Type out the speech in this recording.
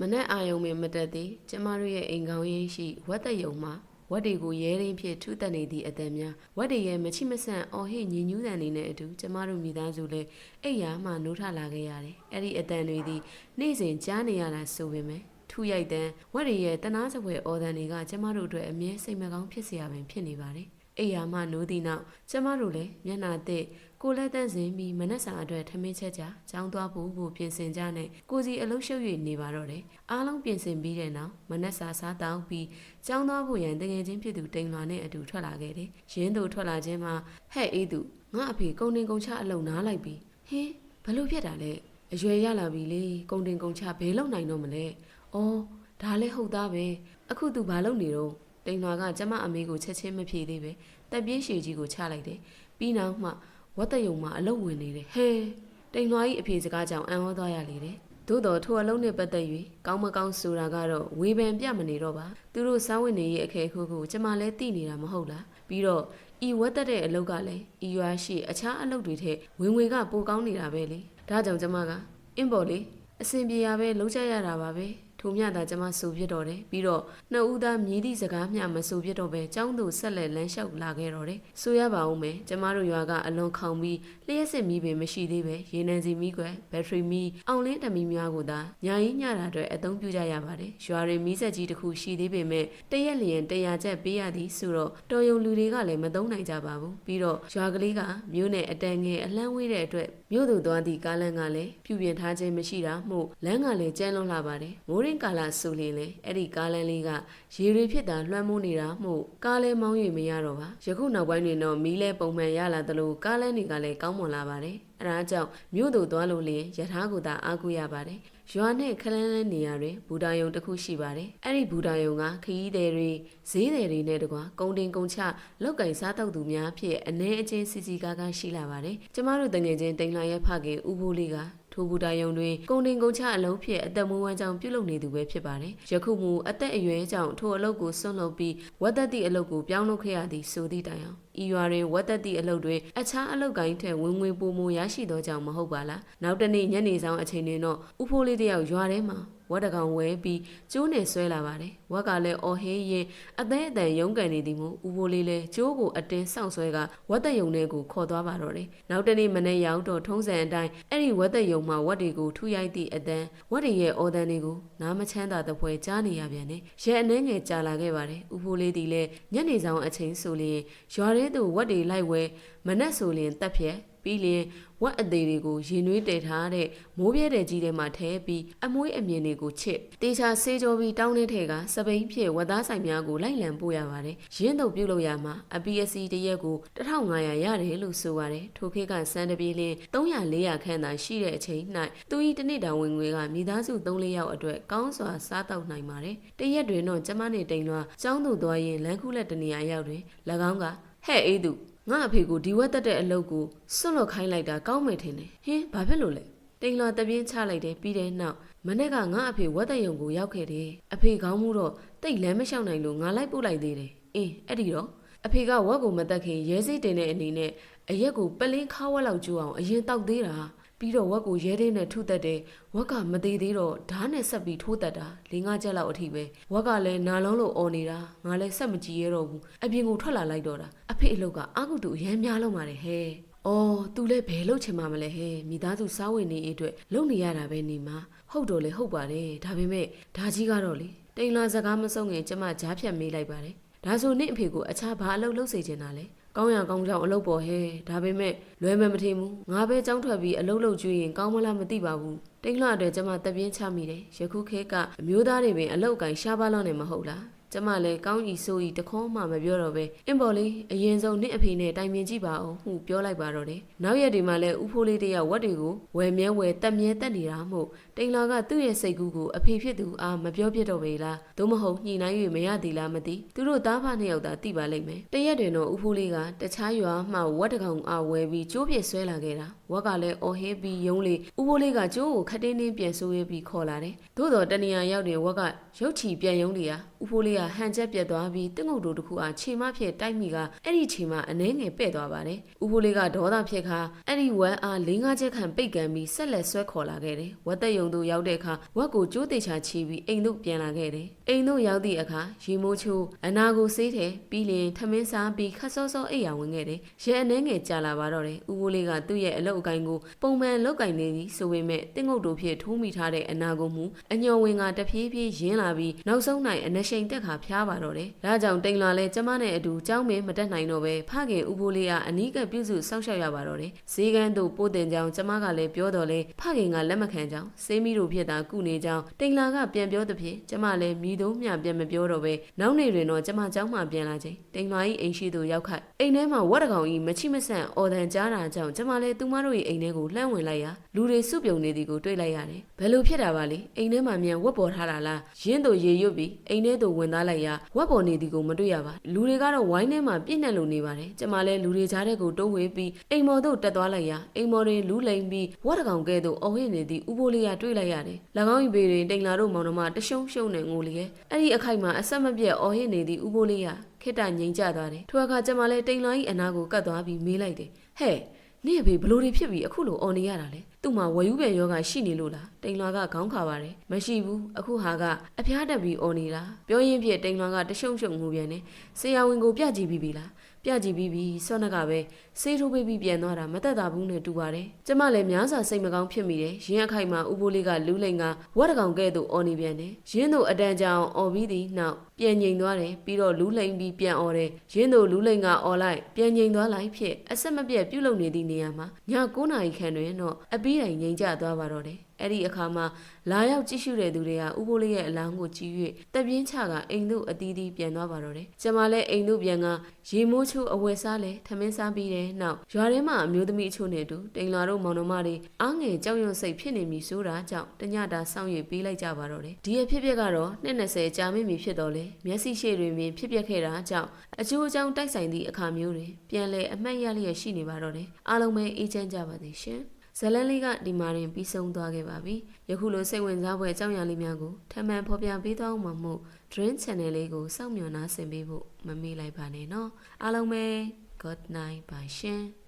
မနက်အာယုံပင်မတက်သေးကျမတို့ရဲ့အိမ်ကောင်းရင်းရှိဝက်သက်ယုံမှာဝက်တွေကိုရဲရင်းဖြင့်ထူးတက်နေသည့်အတန်များဝက်တွေရဲ့မချိမဆန့်အော်ဟစ်ညင်ညူးတန်နေတဲ့အတူကျမတို့မိသားစုလည်းအိယာမှနိုးထလာခဲ့ရတယ်။အဲ့ဒီအတန်တွေသည်နေ့စဉ်ကြားနေရတာဆိုပေမဲ့ထူရိုက်တန်းဝက်တွေရဲ့တနာစပွဲအော်တန်တွေကကျမတို့အတွက်အမြဲစိတ်မကောင်းဖြစ်စရာပင်ဖြစ်နေပါတယ်။ အိယာမှနိုးသည့်နောက်ကျမတို့လည်းမျက်နှာသစ်ကိုလက်တန့်စင်ပြီးမနက်စာအတွက်ထမင်းချက်ကြကြောင်းသွားဖို့ကိုပြင်ဆင်ကြနဲ့ကိုစီအလုရှုပ်၍နေပါတော့တယ်အားလုံးပြင်ဆင်ပြီးတဲ့နောက်မနက်စာစားတောင်းပြီးကြောင်းသွားဖို့ရန်တငယ်ချင်းဖြစ်သူတိမ်လွာနဲ့အတူထွက်လာခဲ့တယ်ရင်းတို့ထွက်လာခြင်းမှာဟဲ့အေးသူငါအဖေကုံတင်ကုံချအလုံနားလိုက်ပြီးဟင်းဘလို့ဖြစ်တာလဲအရွယ်ရလာပြီလေကုံတင်ကုံချဘဲလုံနိုင်တော့မလဲအော်ဒါလည်းဟုတ်သားပဲအခုသူဘာလုပ်နေတော့ တိမ်လွာကကျမအမေကိုချက်ချင်းမဖြေသေးပဲတက်ပြေးရှည်ကြီးကိုချလိုက်တယ်ပြီးနောက်မှဝတ်တယုံမှာအလုတ်ဝင်နေတယ်ဟဲတိမ်လွားကြီးအဖေစကားကြောင့်အံ့ဩသွားရလေတယ်သို့တော်ထိုအလုံးနဲ့ပတ်သက်၍ကောင်းမကောင်းဆိုတာကတော့ဝေဖန်ပြမနေတော့ပါသူတို့စားဝင်နေရဲ့အခဲခုကိုကျမလည်းသိနေတာမဟုတ်လားပြီးတော့ဤဝတ်သက်တဲ့အလုတ်ကလည်းဤရွာရှိအခြားအလုတ်တွေထက်ဝင်ငွေကပိုကောင်းနေတာပဲလေဒါကြောင့်ကျမကအင်းပေါ်လေအစင်ပြေရပဲလုံးချရတာပါပဲ ထိုမြတာကျမဆိုပြစ်တော့တယ်ပြီးတော့နှစ်ဦးသားမြည်သည့်စကားမျှမဆိုပြစ်တော့ပဲចောင်းသူဆက်လက်လမ်းလျှောက်လာခဲ့တော့တယ်ဆိုရပါဦးမယ်ကျမတို့ရွာကအလွန်ခေါင်ပြီးလျှက်စစ်မီးပင်မရှိသေးပဲရေနံစီမီးကွယ်ဘက်ထရီမီးအောင်လင်းတမီးများကိုသာညာရင်းညတာအတွက်အသုံးပြုကြရပါတယ်ရွာတွေမီးဆက်ကြီးတစ်ခုရှိသေးပေမဲ့တရက်လျင်တရားချက်ပေးရသည်ဆိုတော့တော်ယုံလူတွေကလည်းမသုံးနိုင်ကြပါဘူးပြီးတော့ရွာကလေးကမြို့နယ်အတန်ငယ်အလန်းဝေးတဲ့အတွက်မြို့သူသွားသည့်ကားလမ်းကလည်းပြုပြင်ထားခြင်းမရှိတာမို့လမ်းကလည်းကျန်းလွန်းလာပါတယ်မိုးရင်ကာလဆိုရင်လေအဲ့ဒီကားလမ်းလေးကရေတွေဖြစ်တာလွှမ်းမိုးနေတာမို့ကားလဲမောင်း၍မရတော့ပါယခုနောက်ပိုင်းတွင်တော့မီးလဲပုံမှန်ရလာသလိုကားလမ်းတွေကလည်းကောင်းမွန်လာပါတယ်အဲဒါကြောင့်မြို့သူသွားလို့လျင်ယထာကိုသာအားကိုးရပါတယ်ရွာနဲ့ခလန်းလန်းနေရာတွင်ဘူတာယုံတစ်ခုရှိပါတယ်။အဲ့ဒီဘူတာယုံကခရီးသည်တွေဈေးသည်တွေနဲ့တကွာကုံတင်ကုံချလောက်ကင်စားတောက်သူများဖြစ်အနေအချင်းစီစီကားကားရှိလာပါတယ်။ကျမတို့တငယ်ချင်းတိန်လာရဲ့ဖခင်ဦးဖိုးလေးက ထိုဘူတာယုံတွင်ကုံတင်ကုံချအလုံးဖြစ်အသက်မွေးဝမ်းကြောင်းပြုလုပ်နေသူပဲဖြစ်ပါတယ်။ယခုမူအသက်အရွယ်ကြောင့်ထိုအလုပ်ကိုဆွန့်လွတ်ပြီးဝတ်သက်သည့်အလုပ်ကိုပြောင်းလုပ်ခဲ့ရသည်ဆိုသည့်တိုင်အောင်ဤရွာတွင်ဝတ်သက်သည့်အလုပ်တွင်အခြားအလုပ်ကိုင်းထက်ဝင်ငွေပိုမိုရရှိသောကြောင့်မဟုတ်ပါလား။နောက်တနေ့ညနေဆောင်အချိန်တွင်တော့ဥဖိုးလေးတယောက်ရွာထဲမှာ ဝတ်တကောင်ဝဲပြီးကျိုးနဲ့ဆွဲလာပါတယ်။ဝက်ကလည်းအော်ဟေးရင်အသေးအတန်ရုန်းကန်နေသည်မို့ဥဖိုးလေးလည်းကျိုးကိုအတင်းစောင့်ဆွဲကဝတ်သက်ယုံထဲကိုခေါ်သွားပါတော့တယ်။နောက်တနေ့မနေ့ရောက်တော့ထုံးစံအတိုင်းအဲ့ဒီဝတ်သက်ယုံမှာဝတ်တွေကိုထူရိုက်သည့်အတန်ဝတ်တွေရဲ့အော်တန်တွေကိုနားမချမ်းသာတဲ့ဖွဲကြားနေရပြန်တယ်။ရဲအနှဲငယ်ကြာလာခဲ့ပါတယ်။ဥဖိုးလေးဒီလည်းညနေဆောင်အချိန်ဆိုလျင်ရွာထဲသို့ဝတ်တွေလိုက်ဝဲမနက်ဆိုလျင်တက်ဖြက် ပြီးလျင်ဝက်အသေးတွေကိုရင်နွေးတည်ထားတဲ့မိုးပြဲတဲ့ကြီးထဲမှာထဲပြီးအမွှေးအမြင်တွေကိုချစ်တေချာဆေးကြောပြီးတောင်းတဲ့ထဲကစပိန်ဖြစ်ဝက်သားဆိုင်များကိုလိုက်လံပို့ရပါတယ်ရင်းတို့ပြုတ်လို့ရမှာအပီအစီတရက်ကို1500ရတယ်လို့ဆိုပါတယ်ထိုခေတ်ကစံတပြေးလင်း300 400ခန့်သာရှိတဲ့အချိန်၌သူဤတစ်နေ့တာဝင်ငွေကမိသားစု3-4ယောက်အတွက်ကောင်းစွာစားတောက်နိုင်ပါတယ်တရက်တွင်တော့ကျမနဲ့တိန်လွားကျောင်းသူသွားရင်လမ်းခုလက်တနေရာရောက်တွင်၎င်းကဟဲ့အေးသူ ငါအဖေကိုဒီဝက်တက်တဲ့အလုပ်ကိုစွန့်လွတ်ခိုင်းလိုက်တာကောင်းမယ်ထင်တယ်ဟင်းဘာဖြစ်လို့လဲတိန်လွာတပြင်းချလိုက်တယ်ပြီးတဲ့နောက်မနေ့ကငါအဖေဝက်တက်ယုံကိုရောက်ခဲ့တယ်အဖေကောင်းမှုတော့တိတ်လမ်းမလျှောက်နိုင်လို့ငါလိုက်ပို့လိုက်သေးတယ်အင်းအဲ့ဒီတော့အဖေကဝက်ကိုမတက်ခင်ရဲစိတ်တင်တဲ့အနေနဲ့အရက်ကိုပလင်းခါဝက်လောက်ကျိုးအောင်အရင်တောက်သေးတာ ပြီးတော့ဝက်ကိုရဲတင်းနဲ့ထုတက်တယ်ဝက်ကမသေးသေးတော့ဓာတ်နဲ့ဆက်ပြီးထိုးတက်တာ၄၅ချက်လောက်အထိပဲဝက်ကလည်းနာလုံးလို့អော်နေတာငါလည်းဆက်မကြည့်ရတော့ဘူးအပြင်ကိုထွက်လာလိုက်တော့တာအဖေအလုတ်ကအာကုတူအရမ်းများလုံးပါတယ်ဟဲ့အော်သူလည်းဘယ်လုပ်ချင်မှမလဲဟဲ့မိသားစုစားဝင်နေအေးအတွက်လုပ်နေရတာပဲနေမှာဟုတ်တော့လေဟုတ်ပါတယ်ဒါပေမဲ့ဒါကြီးကတော့လေတိန်လာစကားမဆုံးငင်ကျမကြားဖြတ်မေးလိုက်ပါတယ်ဒါဆိုနင့်အဖေကိုအခြားဘာအလုပ်လုပ်စေချင်တာလဲ ကောင်းရကောင်းကြောင်အလုပ်ပေါ်ဟဲဒါပေမဲ့လွယ်မမထင်ဘူးငါပဲကြောင်းထွက်ပြီးအလုပ်လုပ်ကျွေးရင်ကောင်းမလားမသိပါဘူးတိတ်လှတဲ့ကျမတပြင်းချမိတယ်ယခုခေတ်ကအမျိုးသားတွေပင်အလုပ်ကိုင်ရှားပါလောက်နေမဟုတ်လား ကျမလည်းကောင်းဤဆိုဤတခေါမှမပြောတော့ပဲအင်ပေါ်လေးအရင်ဆုံးနင့်အဖေနဲ့တိုင်ပင်ကြည့်ပါအောင်ဟုပြောလိုက်ပါတော့တယ်နောက်ရက်ဒီမှာလည်းဥဖိုးလေးတယောက်ဝတ်တွေကိုဝယ်မြဲဝယ်တက်မြဲတက်နေတာမို့တိန်လာကသူ့ရဲ့စိတ်ကူးကိုအဖေဖြစ်သူအားမပြောပြတော့ပေလားသို့မဟုတ်ညှိနှိုင်း၍မရသည်လားမသိသူတို့သားဖနှစ်ယောက်သာသိပါလိမ့်မယ်တရက်တွင်တော့ဥဖိုးလေးကတခြားရွာမှဝတ်တကောင်အားဝယ်ပြီးကျိုးပြစ်ဆွဲလာခဲ့တာဝက်ကလည်းအော်ဟေးပြီးယုံလေဥဖိုးလေးကကျိုးကိုခတင်းတင်းပြန်ဆိုးရပြီးခေါ်လာတယ်သို့တော်တနေရာရောက်တဲ့ဝက်ကရုတ်ချီပြန်ယုံလျာ ဦးဖိုးလေးကဟန်ချက်ပြက်သွားပြီးတငုတ်တို့တစ်ခုအားခြေမဖြစ်တိုက်မိကအဲ့ဒီခြေမအနှဲငယ်ပဲ့သွားပါတယ်ဦးဖိုးလေးကဒေါသဖြစ်ခါအဲ့ဒီဝက်အား၄၅ချက်ခန့်ပိတ်ကန်ပြီးဆက်လက်ဆွဲခေါ်လာခဲ့တယ်ဝက်သက်ယုံတို့ရောက်တဲ့အခါဝက်ကိုကြိုးတေချာချီပြီးအိမ်တို့ပြန်လာခဲ့တယ်အိမ်တို့ရောက်သည့်အခါရေမိုးချိုးအနာကိုဆေးတယ်ပြီးလျင်ထမင်းစားပြီးခတ်စောစောအိပ်ယာဝင်ခဲ့တယ်ရဲအနှဲငယ်ကြာလာပါတော့တယ်ဦးဖိုးလေးကသူ့ရဲ့အလုပ်အကိုင်ကိုပုံမှန်လုပ်ကင်နေသည်ဆိုပေမဲ့တငုတ်တို့ဖြစ်ထိုးမိထားတဲ့အနာကိုမူအညော်ဝင်ကတဖြည်းဖြည်းရင်းလာပြီးနောက်ဆုံးနိုင်အနရှိန်တက်ခါဖျားပါတော့တယ်ဒါကြောင့်တိမ်လာလဲကျမနဲ့အတူကြောင်းမင်းမတက်နိုင်တော့ပဲဖခင်ဦးဖိုးလေးကအနီးကပ်ပြုစုစောင့်ရှောက်ရပါတော့တယ်ဈေးကန်းတို့ပို့တင်ကြောင်းကျမကလည်းပြောတော်လဲဖခင်ကလက်မခံကြောင်းစေးမီတို့ဖြစ်တာကုနေကြောင်းတိမ်လာကပြန်ပြောသဖြင့်ကျမလည်းမိသုံးမြပြန်မပြောတော့ပဲနောက်နေတွင်တော့ကျမကြောင်းမှပြန်လာချိန်တိမ်လာ၏အိမ်ရှိသူရောက်ခိုက်အိမ်ထဲမှာဝတ်တကောင်၏မချိမဆန့်အော်တန်ကြားတာကြောင့်ကျမလည်းသူမတို့၏အိမ်ထဲကိုလှမ်းဝင်လိုက်ရာလူတွေစုပြုံနေသည်ကိုတွေ့လိုက်ရတယ်ဘယ်လိုဖြစ်တာပါလဲအိမ်ထဲမှာမြန်ဝတ်ပေါ်ထားတာလားရင်းတို့ရေရွတ်ပြီးအိမ်ထဲသို့ဝင်သားလိုက်ရာဝတ်ပေါ်နေသည်ကိုမတွေ့ရပါလူတွေကတော့ဝိုင်းထဲမှာပြည့်နှက်လို့နေပါတယ်ကျမလည်းလူတွေကြားထဲကိုတိုးဝေးပြီးအိမ်မော်သို့တက်သွားလိုက်ရာအိမ်မော်တွင်လူလိမ်ပြီးဝတ်တကောင်ကဲ့သို့အော်ဟစ်နေသည့်ဥပိုးလေးကတွေ့လိုက်ရတယ်၎င်း၏ဘေးတွင်တိမ်လာတို့မောင်နှမတရှုံရှုံနဲ့ငိုလျက်အဲ့ဒီအခိုက်မှာအဆက်မပြတ်အော်ဟစ်နေသည့်ဥပိုးလေးကခိတ္တငြိမ်ကျသွားတယ်ထိုအခါကျမလည်းတိမ်လာ၏အနာကိုကတ်သွားပြီးမေးလိုက်တယ်ဟဲ့နေ့အဖေဘလို့တွေဖြစ်ပြီးအခုလိုអော်နေရတာလဲ သူ့မှာဝယ်ယူပယ်ယောဂရှိနေလို့လားတိန်လွာကခေါင်းခါပါတယ်မရှိဘူးအခုဟာကအဖျားတက်ပြီးအော်နေတာပြောရင်းဖြစ်တိန်လွာကတရှုံရှုံငိုပြန်တယ်ဆရာဝန်ကိုပြကြည့်ပြီးပြီလားပြကြည့်ပြီးပြီဆွနကပဲဆေးထိုးပေးပြီးပြန်သွားတာမသက်သာဘူးနဲ့တူပါတယ်ကျမလည်းများစွာစိတ်မကောင်းဖြစ်မိတယ်ရင်းအခိုက်မှာဥပိုးလေးကလူးလိန်ကဝက်တကောင်ကဲ့သို့အော်နေပြန်တယ်ရင်းတို့အတန်ကြောင်အော်ပြီးသည်နောက်ပြန်ငြိမ်သွားတယ်ပြီးတော့လူးလိန်ပြီးပြန်အော်တယ်ရင်းတို့လူးလိန်ကအော်လိုက်ပြန်ငြိမ်သွားလိုက်ဖြစ်အဆက်မပြတ်ပြုတ်လုံနေသည့်နေရာမှာည9နာရီခန့်တွင်တော့အပီတိုင်ငိမ်ကျသွားပါတော့တယ်အဲ့ဒီအခါမှာလာရောက်ကြည့်ရှုတဲ့သူတွေကဥပိုးလေးရဲ့အလောင်းကိုကြည့်၍တပ်ပြင်းချကအိမ်တို့အသီးသီးပြန်သွားပါတော့တယ်။ကျမလည်းအိမ်တို့ပြန်ကရေမိုးချိုးအဝယ်စားလဲထမင်းစားပြီးတဲ့နောက်ရွာထဲမှာအမျိုးသမီးအချို့နဲ့အတူတိမ်လာတို့မောင်နှမတွေအားငယ်ကြောက်ရွံ့စိတ်ဖြစ်နေပြီဆိုတာကြောင့်တညတာစောင့်ရပေးလိုက်ကြပါတော့တယ်။ဒီအဖြစ်ပြက်ကတော့နှစ်20ကြာမိပြီဖြစ်တော့လေမျက်စိရှေ့တွင်ပင်ဖြစ်ပျက်ခဲ့တာကြောင့်အကျိုးအကြောင်းတိုက်ဆိုင်သည့်အခါမျိုးတွင်ပြန်လဲအမှတ်ရလျက်ရှိနေပါတော့တယ်။အားလုံးပဲအေးချမ်းကြပါစေရှင်။ ဇလန်လေးကဒီမှာရင်ပြီးဆုံးသွားခဲ့ပါပြီ။ယခုလိုစိတ်ဝင်စားဖွယ်အကြောင်းအရာလေးများကိုထပ်မံဖော်ပြပေးသွားအောင်မှာမို့ Dream Channel လေးကိုစောင့်မျှော်နှားဆင်ပေးဖို့မမေ့လိုက်ပါနဲ့နော်။အားလုံးပဲ Good night ပါရှင်။